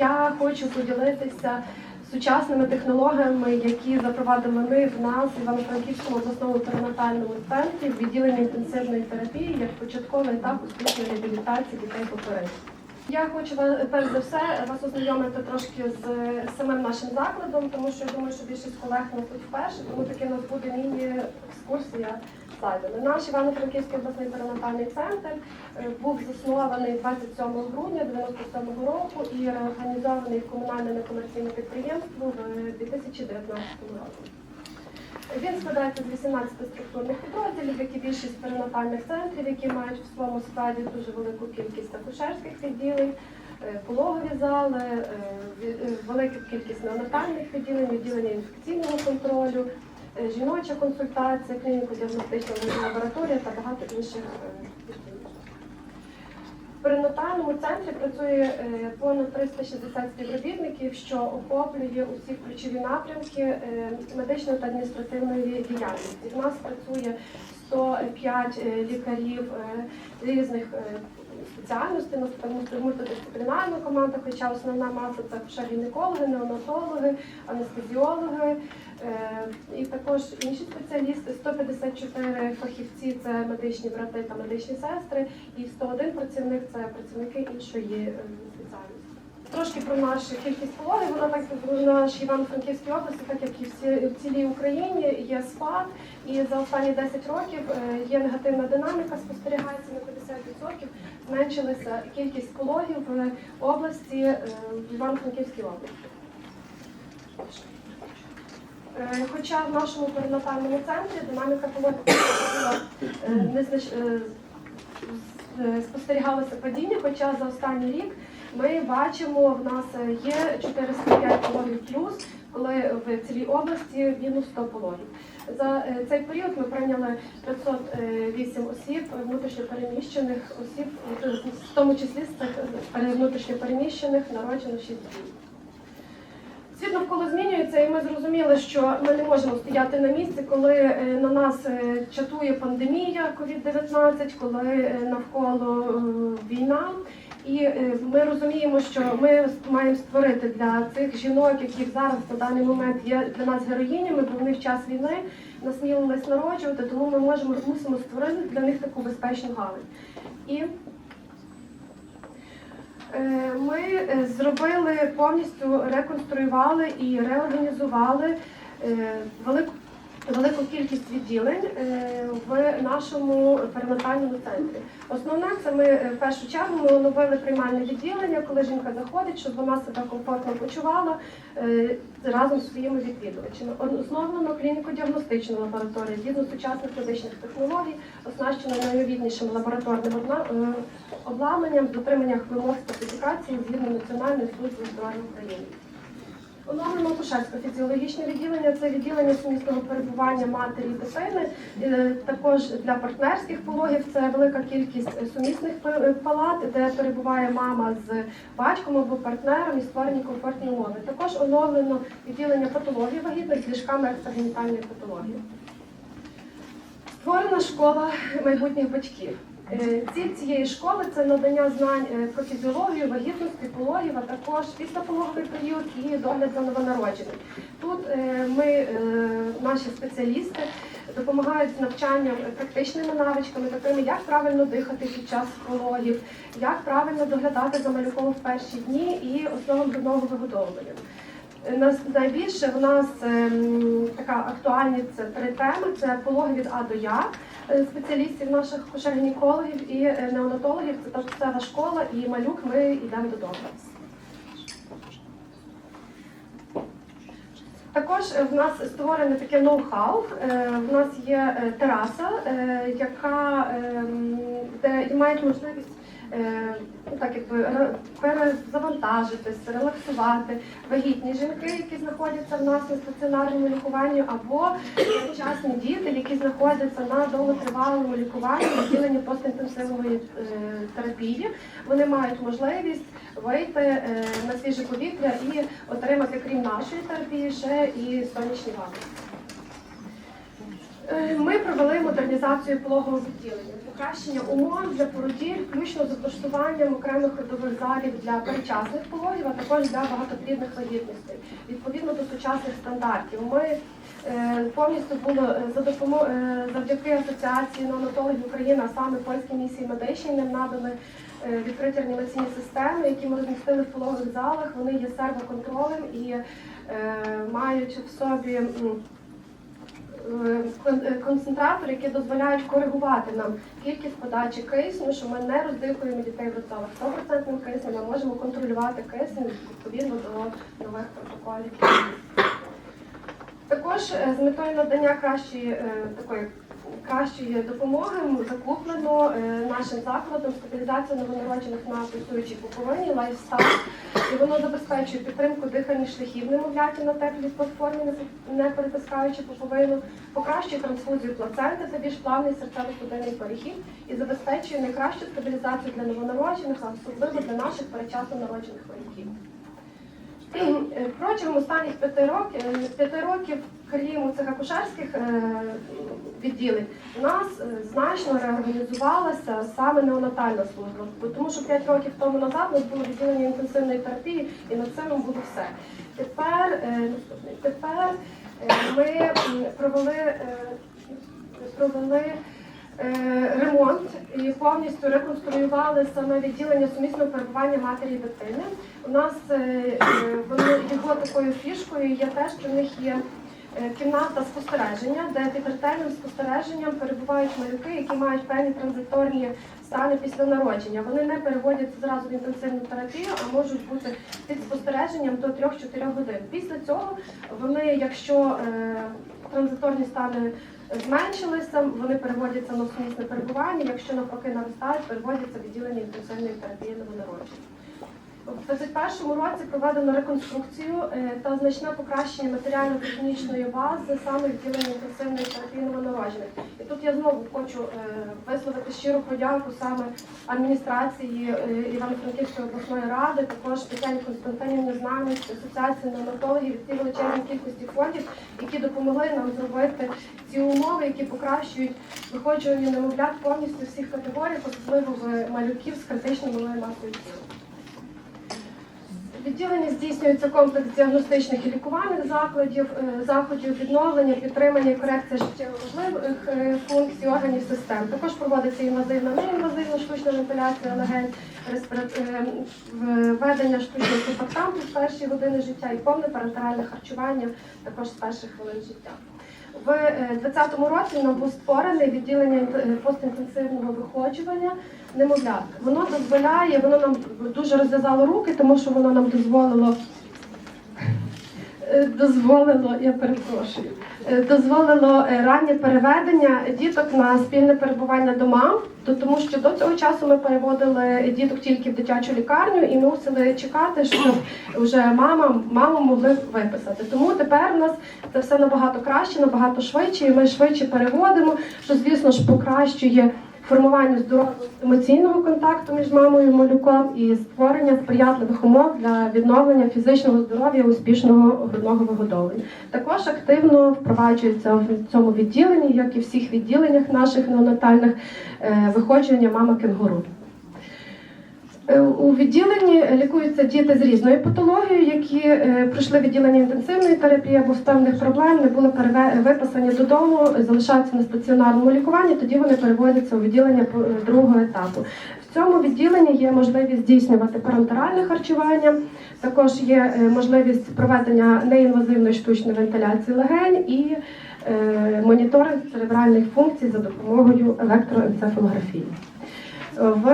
я хочу поділитися сучасними технологіями, які запровадили ми в нас в Івано-Франківському обласному перинатальному центрі в відділенні інтенсивної терапії як початковий етап успішної реабілітації дітей попередньо. Я хочу перш за все вас ознайомити трошки з самим нашим закладом, тому що я думаю, що більшість колег нас тут вперше, тому таки нас буде міні-екскурсія слайдами. Наш Івано-Франківський обласний перинатальний центр е, був заснований 27 грудня 97 року і реорганізований в комунальне некомерційне підприємство в 2019 році. Він складається з 18 структурних підрозділів, як і більшість перинатальних центрів, які мають в своєму складі дуже велику кількість акушерських відділень, е, пологові зали, е, е, велику кількість неонатальних відділень, відділення інфекційного контролю, жіноча консультація, клініко-діагностична лабораторія та багато інших відділень. Перинатальному центрі працює е, понад 360 співробітників, що охоплює усі ключові напрямки е, медичної та адміністративної діяльності. У нас працює 105 е, лікарів різних нас мультидисциплінарна команда, хоча основна маса це ще гінекологи, неонатологи, анестезіологи е, і також інші спеціалісти. 154 фахівці це медичні брати та медичні сестри, і 101 працівник це працівники іншої е, спеціальності. Трошки про нашу кількість пологів. Вона так в нашій Івано-Франківській області, так як і всі в цілій Україні, є спад. І за останні 10 років е, є негативна динаміка, спостерігається на 50%. Зменшилася кількість пологів в області е, в Івано-Франківській області. Е, Хоча в нашому перинатальному центрі динаміка пологів е, незнач- е, з- е, спостерігалося падіння, хоча за останній рік ми бачимо, в нас є 405 пологів плюс, коли в цілій області мінус 100 пологів. За е, цей період ми прийняли 508 осіб внутрішньопереміщених осіб, е, в тому числі з цих е, внутрішньопереміщених народжено 6 днів. Світ навколо змінюється, і ми зрозуміли, що ми не можемо стояти на місці, коли е, на нас е, чатує пандемія COVID-19, коли е, навколо е, війна. І е, ми розуміємо, що ми маємо створити для цих жінок, які зараз на даний момент є для нас героїнями, бо вони в час війни насмілились народжувати, тому ми можемо мусимо створити для них таку безпечну галузь. І Е, Ми е, зробили повністю реконструювали і реорганізували велику велику кількість відділень е, в нашому перинатальному центрі. Основне це ми е, в першу чергу ми оновили приймальне відділення, коли жінка заходить, щоб вона себе комфортно почувала е, разом з своїми відвідувачами. Оновлено клініко-діагностичну лабораторію згідно сучасних медичних технологій, оснащено найновітнішим лабораторним обладнанням з дотриманням вимог стратифікації згідно Національної служби здоров'я України. Оновлено акушерсько-фізіологічне відділення це відділення сумісного перебування матері і дитини. Е, Також для партнерських пологів це велика кількість е, сумісних палат, де перебуває мама з батьком або партнером і створені комфортні умови. Також оновлено відділення патології вагітних з ліжками екстрагенітальної патології. Створена школа майбутніх батьків. Е, Ціль цієї школи це надання знань е, про фізіологію, вагітності, пологів, а також післяпологовий період і догляд за новонародженим. Тут е, ми, наші спеціалісти, допомагають з навчанням практичними навичками, такими як правильно дихати під час пологів, як правильно доглядати за малюком в перші дні і основам грудного вигодовування. Найбільше в нас ем, така актуальні це три теми: це пологи від А до Я спеціалістів наших акушер-гінекологів і е, неонатологів. Це та школа і малюк. Ми йдемо додому. Також е, в нас створене таке ноу-хау. Е, В нас є е, тераса, е, яка ем, де мають можливість е, так якби перезавантажитись, релаксувати вагітні жінки, які знаходяться в нас на стаціонарному лікуванні, або вчасні діти, які знаходяться на довготривалому лікуванні, відділенні постінтенсивної е, терапії. Вони мають можливість вийти е, на свіже повітря і отримати, крім нашої терапії, ще і сонячні ванни. Е, Ми провели модернізацію пологового відділення. Покращення умов для породіль, включно з облаштуванням окремих родових залів для перечасних пологів, а також для багатоплідних вагітностей, відповідно до сучасних стандартів. Ми е, повністю було е, за допомо- е, завдяки асоціації неонатологів України, а саме польській місії медичній, нам надали відкриті реанімаційні системи, які ми розмістили в пологових залах. Вони є сервоконтролем і е, мають в собі. Е, кон- концентратори, які дозволяють коригувати нам кількість подачі кисню, що ми не роздихуємо дітей в родзалах 100% киснем, ми можемо контролювати кисень відповідно до нових протоколів. Також е, з метою надання кращої е, такої кращої допомоги закуплено е, нашим закладом стабілізацію новонароджених на пульсуючій пуповині лайфстайл. І воно забезпечує підтримку дихальних шляхів немовляті на теплій платформі, не- перетискаючи пуповину, покращує трансфузію плаценти та більш плавний серцево-судинний перехід і забезпечує найкращу стабілізацію для новонароджених, а особливо для наших передчасно народжених вояків. Е, Протягом останніх п'яти років, е, п'яти років, крім цих акушерських е, відділень, у нас е, значно реорганізувалася саме неонатальна служба. Тому що п'ять років тому назад у нас було відділення інтенсивної терапії, і над цим було все. Тепер, е, тепер ми провели, провели ремонт і повністю реконструювали саме відділення сумісного перебування матері і дитини. У нас е, його такою фішкою є те, що в них є кімната спостереження, де під ретельним спостереженням перебувають малюки, які мають певні транзиторні стани після народження. Вони не переводяться зразу в інтенсивну терапію, а можуть бути під спостереженням до 3-4 годин. Після цього вони, якщо е, транзиторні стани зменшилися, вони переводяться на сумісне перебування. Якщо навпаки наростають, переводяться відділення інтенсивної терапії новонародження. У 2021 році проведено реконструкцію е, та значне покращення матеріально-технічної бази саме відділення інтенсивної терапії новонароджених. І тут я знову хочу е, висловити щиру подяку саме адміністрації е, Івано-Франківської обласної ради, також Тетяні Константинівні Знамець, Асоціації неонатологів і тій величезній кількості фондів, які допомогли нам зробити ці умови, які покращують виходжування немовлят повністю всіх категорій, особливо в малюків з критичною малою масою тіла. Відділення здійснюється комплекс діагностичних і лікувальних закладів, е, заходів відновлення, підтримання і корекція життєво важливих е, функцій органів систем. Також проводиться інвазивна, неінвазивна штучна вентиляція легень, респіра- е, введення штучного супортанту з перші години життя і повне парентеральне харчування також з перших хвилин життя. В 2020 році нам був створене відділення постінтенсивного виходжування немовлят. Воно дозволяє, воно нам дуже розв'язало руки, тому що воно нам дозволило. е, Дозволило, я перепрошую, е, дозволило е, раннє переведення діток на спільне перебування до мам, то- тому що до цього часу ми переводили діток тільки в дитячу лікарню і мусили чекати, щоб вже мама маму могли виписати. Тому тепер у нас це все набагато краще, набагато швидше, і ми швидше переводимо, що звісно ж покращує формування здорового емоційного контакту між мамою і малюком і створення сприятливих умов для відновлення фізичного здоров'я успішного грудного вигодовлення. Також активно впроваджується в цьому відділенні, як і в всіх відділеннях наших неонатальних, е, виходження мама кенгуру. Е, У відділенні лікуються діти з різною патологією, які е, пройшли відділення інтенсивної терапії або певних проблем не були виписані додому, залишаються на стаціонарному лікуванні. Тоді вони переводяться у відділення е, другого етапу. В цьому відділенні є можливість здійснювати парентеральне харчування. Також є можливість проведення неінвазивної штучної вентиляції легень і моніторинг церебральних функцій за допомогою електроенцефалографії. В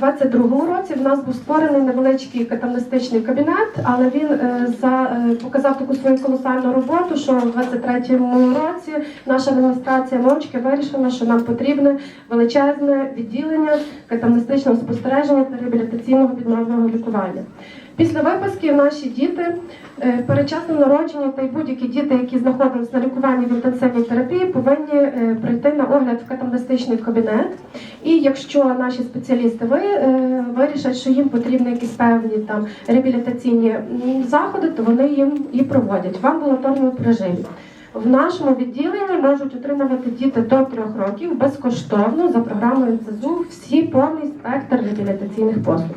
22-му році в нас був створений невеличкий каталістичний кабінет, але він е, за, е, показав таку свою колосальну роботу, що в 23-му році наша адміністрація мовчки вирішила, що нам потрібне величезне відділення катамнистичного спостереження та реабілітаційного відновного лікування. Після виписки наші діти е, народження та й будь-які діти, які знаходились на лікуванні в інтенсивній терапії, повинні е, прийти на огляд в катамнестичний кабінет. І якщо наші спеціалісти ви, е, вирішать, що їм потрібні якісь певні там реабілітаційні заходи, то вони їм і проводять в амбулаторному режимі. В нашому відділенні можуть отримувати діти до трьох років безкоштовно за програмою НЦЗУ всі повний спектр реабілітаційних послуг.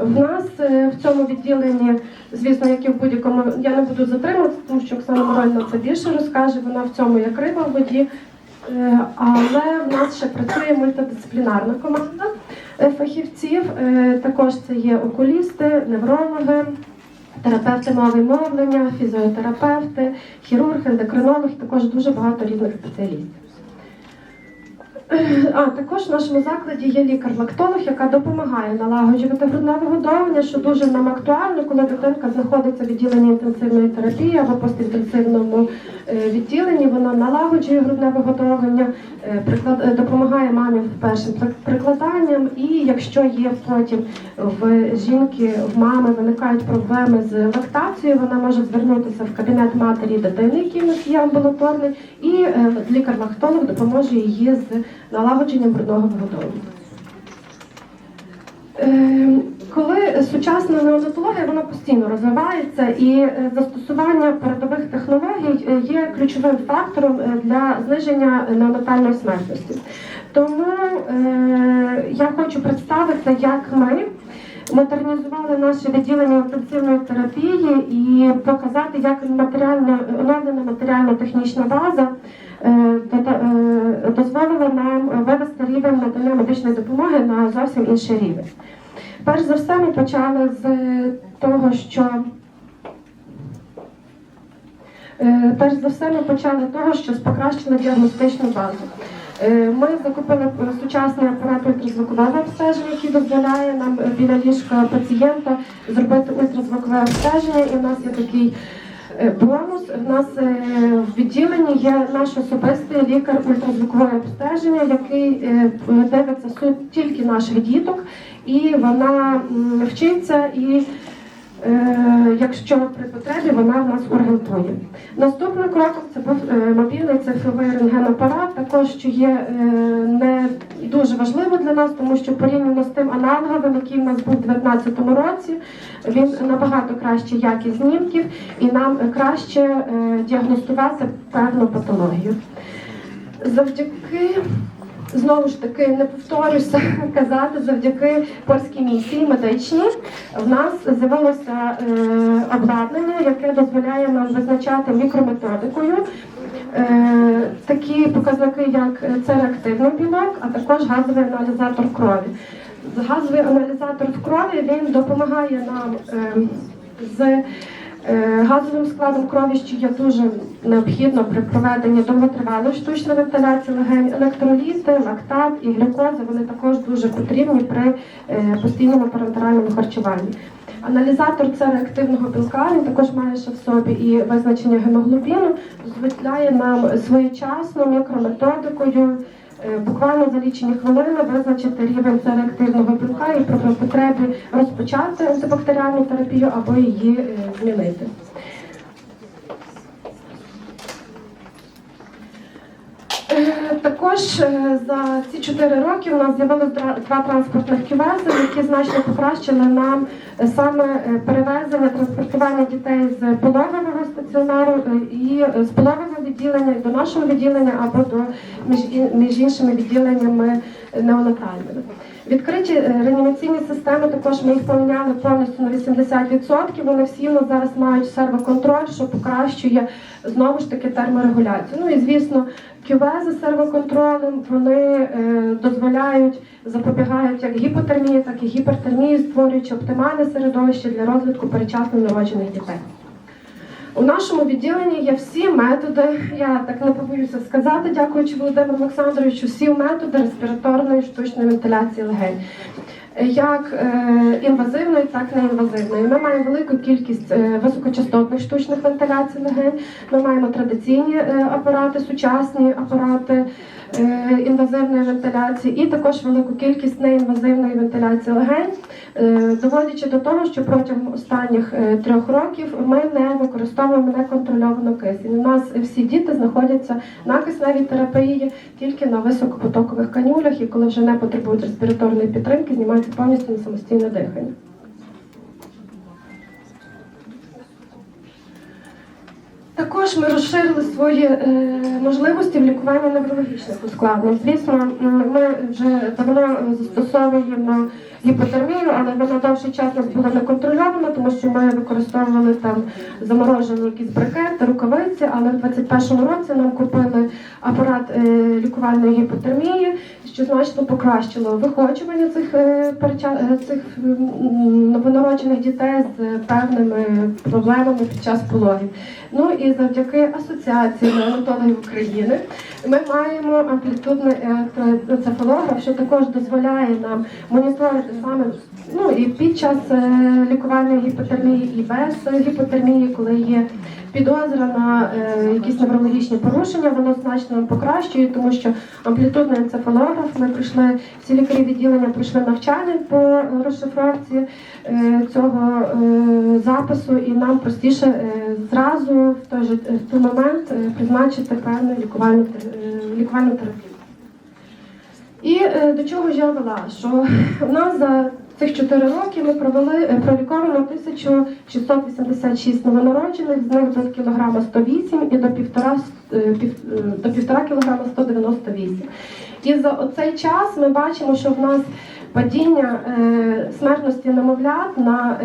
В нас е, в цьому відділенні, звісно, як і в будь-якому, я не буду затримуватися, тому що Оксана Моральна це більше розкаже, вона в цьому як риба в воді. Е, Але в нас ще працює мультидисциплінарна команда е, фахівців. Також це є окулісти, неврологи, терапевти мови мовлення, фізіотерапевти, хірург, ендокринолог, також дуже багато різних спеціалістів. А також в нашому закладі є лікар-лактолог, яка допомагає налагоджувати грудне вигодовування, що дуже нам актуально, коли дитинка знаходиться в відділенні інтенсивної терапії або постінтенсивному е, відділенні. Вона налагоджує грудне вигодовування, е, е, допомагає мамі першим прикладанням. І якщо є потім в жінки, в мами виникають проблеми з лактацією, вона може звернутися в кабінет матері дитини, який у нас є амбулаторний, і е, лікар-лактолог допоможе її з налагодженням грудного вигодовування. Е, Коли сучасна неонатологія вона постійно розвивається і е, застосування передових технологій є ключовим фактором для зниження неонатальної смертності. Тому я хочу представити, як ми модернізували наше відділення інтенсивної терапії і показати, як матеріальна оновлена матеріально-технічна база е, е, дозволила нам вивести рівень надання медичної допомоги на зовсім інший рівень. Перш за все, ми почали з того, що Е, Перш за все, ми почали з того, що покращили діагностичну базу. Е, Ми закупили сучасний апарат ультразвукового обстеження, який дозволяє нам е, біля ліжка пацієнта зробити ультразвукове обстеження. І в нас є такий е, бонус. У нас в відділенні є наш особистий лікар ультразвукового обстеження, який дивиться тільки наших діток, і вона вчиться і. Е, Якщо при потребі вона в нас орієнтує. Наступним кроком це був е, мобільний цифровий рентгенапарат, також що є е, не дуже важливо для нас, тому що порівняно з тим аналоговим, який в нас був у 2019 році, він набагато краще якість знімків і нам краще діагностувати певну патологію. Завдяки Знову ж таки, не повторюся казати, завдяки польській місії медичній в нас з'явилося е, обладнання, яке дозволяє нам визначати мікрометодикою е, такі показники, як це реактивний білок, а також газовий аналізатор крові. Газовий аналізатор в крові він допомагає нам е, з Газовим складом крові, що є дуже необхідно при проведенні довготривалої штучної вентиляції легень, електроліти, лактат і глюкоза вони також дуже потрібні при е, постійному парентеральному харчуванні. Аналізатор це реактивного білка, він також має ще в собі і визначення гемоглобіну, дозволяє нам своєчасно мікрометодикою. Е, Буквально за лічені хвилини визначити рівень селективного білка і про потреби розпочати антибактеріальну терапію або її е, змінити. Е, Також е, за ці чотири роки у нас з'явилися два транспортних кювези, які значно покращили нам е, саме е, перевезення, транспортування дітей з пологового стаціонару і з пологового відділення до нашого відділення або до між, іншими відділеннями неонатальними. Відкриті е, реанімаційні системи також ми їх поміняли повністю на 80%. Вони всі у зараз мають сервоконтроль, що покращує знову ж таки терморегуляцію. Ну і звісно, кювези сервоконтролем вони е, дозволяють запобігають як гіпотермії, так і гіпертермії, створюючи оптимальне середовище для розвитку передчасно народжених дітей. У нашому відділенні є всі методи, я так не побоюся сказати, дякуючи Володимиру Олександровичу, всі методи респіраторної штучної вентиляції легень. Як е, інвазивної, так і неінвазивної. Ми маємо велику кількість е, високочастотних штучних вентиляцій легень. Ми маємо традиційні е, апарати, сучасні апарати інвазивної вентиляції, і також велику кількість неінвазивної вентиляції легень, е, доводячи до того, що протягом останніх е, трьох років ми не використовуємо неконтрольовану кисень. У нас всі діти знаходяться на кисневій терапії тільки на високопотокових канюлях, і коли вже не потребують респіраторної підтримки, знімаються повністю на самостійне дихання. Також ми розширили свої е, можливості в лікуванні неврологічних ускладнень. Звісно, ми вже давно застосовуємо гіпотермію, але вона довший час нас була не контрольована, тому що ми використовували там заморожені якісь брикети, рукавиці. Але в 21-му році нам купили апарат е, лікувальної гіпотермії, що значно покращило виходжування цих е, е, цих новонароджених дітей з певними проблемами під час пологів. Ну і завдяки асоціації неонатологів України ми маємо амплітудний електроцефалограф, що також дозволяє нам моніторити саме ну і під час лікування лікувальної гіпотермії, і без гіпотермії, коли є підозра на е, якісь неврологічні порушення, воно значно покращує, тому що амплітудний енцефалограф ми пройшли всі лікарі відділення пройшли навчання по розшифровці е, цього е, запису, і нам простіше е, зразу в той же в той момент е, призначити певну лікувальну е, лікувальну терапію. І е, до чого ж я вела? Що в нас за цих 4 роки ми провели е, проліковано 1686 новонароджених, з них до кілограма 108 і до півтора, е, е, до півтора кілограма 198. І за оцей час ми бачимо, що в нас падіння смертності немовлят на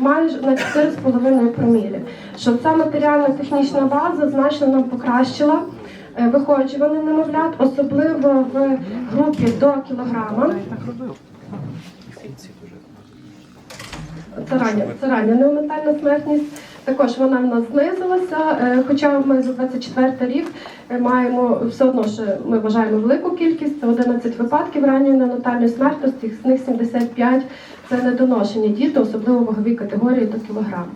майже на 4,5 промілі. Що ця матеріально-технічна база значно нам покращила виходжування немовлят, особливо в групі до кілограма. Це рання, це рання неонатальна смертність. Також вона в нас знизилася. е, Хоча ми за 24 рік е, маємо все одно, що ми вважаємо велику кількість, це 11 випадків ранньої неонатальної смертності, з них 75 це недоношені діти, особливо вагові категорії до кілограма.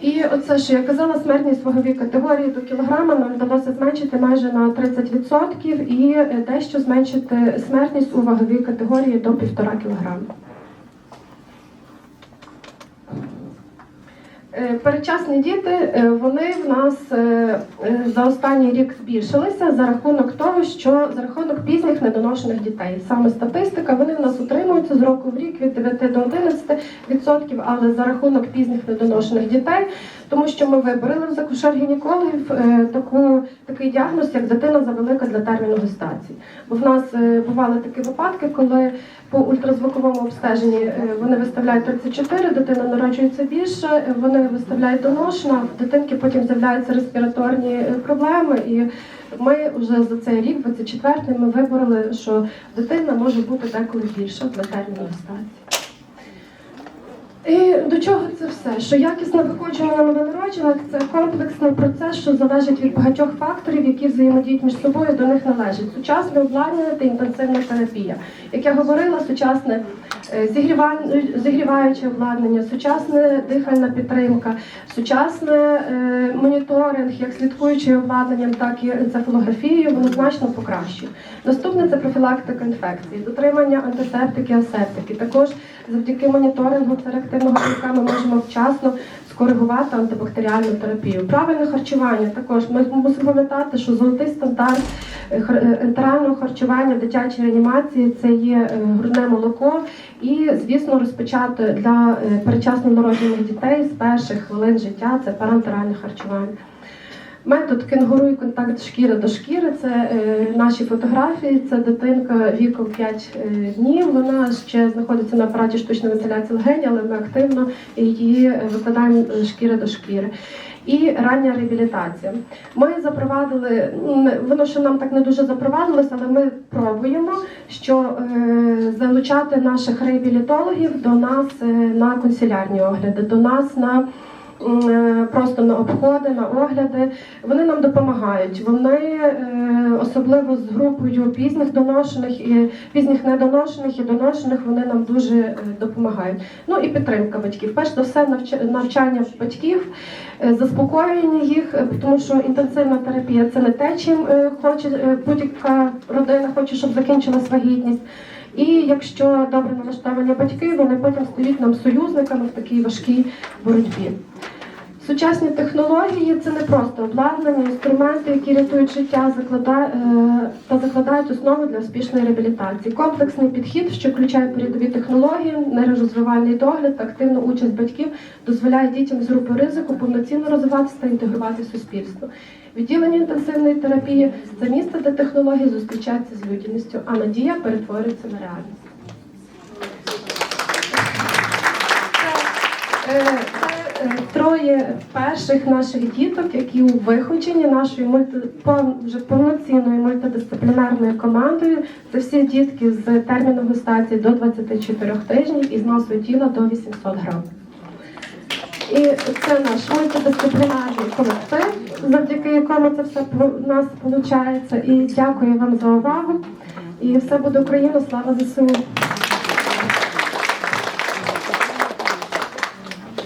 І оце, що я казала, смертність вагові категорії до кілограма нам вдалося зменшити майже на 30% і е, дещо зменшити смертність у ваговій категорії до 1,5 кілограма. Передчасні діти е, вони в нас е, е, за останній рік збільшилися за рахунок того, що за рахунок пізніх недоношених дітей. Саме статистика, вони в нас утримуються з року в рік від 9 до 11 відсотків, але за рахунок пізніх недоношених дітей, тому що ми виборили в закушер-гінекологів е, таку такий діагноз, як дитина завелика для терміну гестації. Бо в нас е, бували такі випадки, коли по ультразвуковому обстеженні е, вони виставляють 34, дитина народжується більше, вони виставляють доношена, в дитинки потім з'являються респіраторні проблеми. І ми вже за цей рік, 24-й, ми вибороли, що дитина може бути деколи більша для терміну гестації. І до чого це все? Що якісне виходження новонароджених це комплексний процес, що залежить від багатьох факторів, які взаємодіють між собою, до них належить. Сучасне обладнання та інтенсивна терапія. Як я говорила, сучасне зігріваюче обладнання, сучасна дихальна підтримка, сучасне е, моніторинг, як слідкуючи обладнанням, так і енцефалографією, воно значно покращує. Наступне це профілактика інфекцій, дотримання антисептики, асептики. Також завдяки моніторингу це реактивного білка ми можемо вчасно скоригувати антибактеріальну терапію. Правильне харчування також ми мусимо пам'ятати, що золотий стандарт е, хар- е, ентерального харчування дитячої реанімації це є е, грудне молоко, і звісно розпочати для е, передчасно народжених дітей з перших хвилин життя це парентеральне харчування. Метод кенгуру і контакт шкіри до шкіри це е, наші фотографії. Це дитинка віком 5 е, днів. Вона ще знаходиться на апараті штучної вентиляції легені, але ми активно її е, викладаємо е, шкіри до шкіри. І рання реабілітація. Ми запровадили, ну, воно ще нам так не дуже запровадилось, але ми пробуємо, що е, залучати наших реабілітологів до нас е, на консилярні огляди, до нас на просто на обходи, на огляди. Вони нам допомагають. Вони е, особливо з групою пізніх доношених і пізніх недоношених і доношених вони нам дуже е, допомагають. Ну і підтримка батьків. Перш за все, навч- навчання батьків, е, заспокоєння їх, е, тому що інтенсивна терапія це не те, чим е, хоче е, будь-яка родина хоче, щоб закінчилась вагітність. І якщо добре налаштовані батьки, вони потім стають нам союзниками в такій важкій боротьбі. Сучасні технології це не просто обладнання, інструменти, які рятують життя заклада- е, та закладають основу для успішної реабілітації. Комплексний підхід, що включає передові технології, нейророзвивальний догляд активну участь батьків, дозволяє дітям з групи ризику повноцінно розвиватися та інтегрувати суспільство. Відділення інтенсивної терапії це місце, де технології зустрічаються з людяністю, а надія перетворюється на реальність. Троє перших наших діток, які у виходженні нашої мульти... вже повноцінною мультидисциплінарною командою. Це всі дітки з терміном гестації до 24 тижнів і з масою тіла до 800 грам. І це наш мультидисциплінарний колектив, завдяки якому це все у нас виходить. І дякую вам за увагу. І все буде Україна, слава ЗСУ.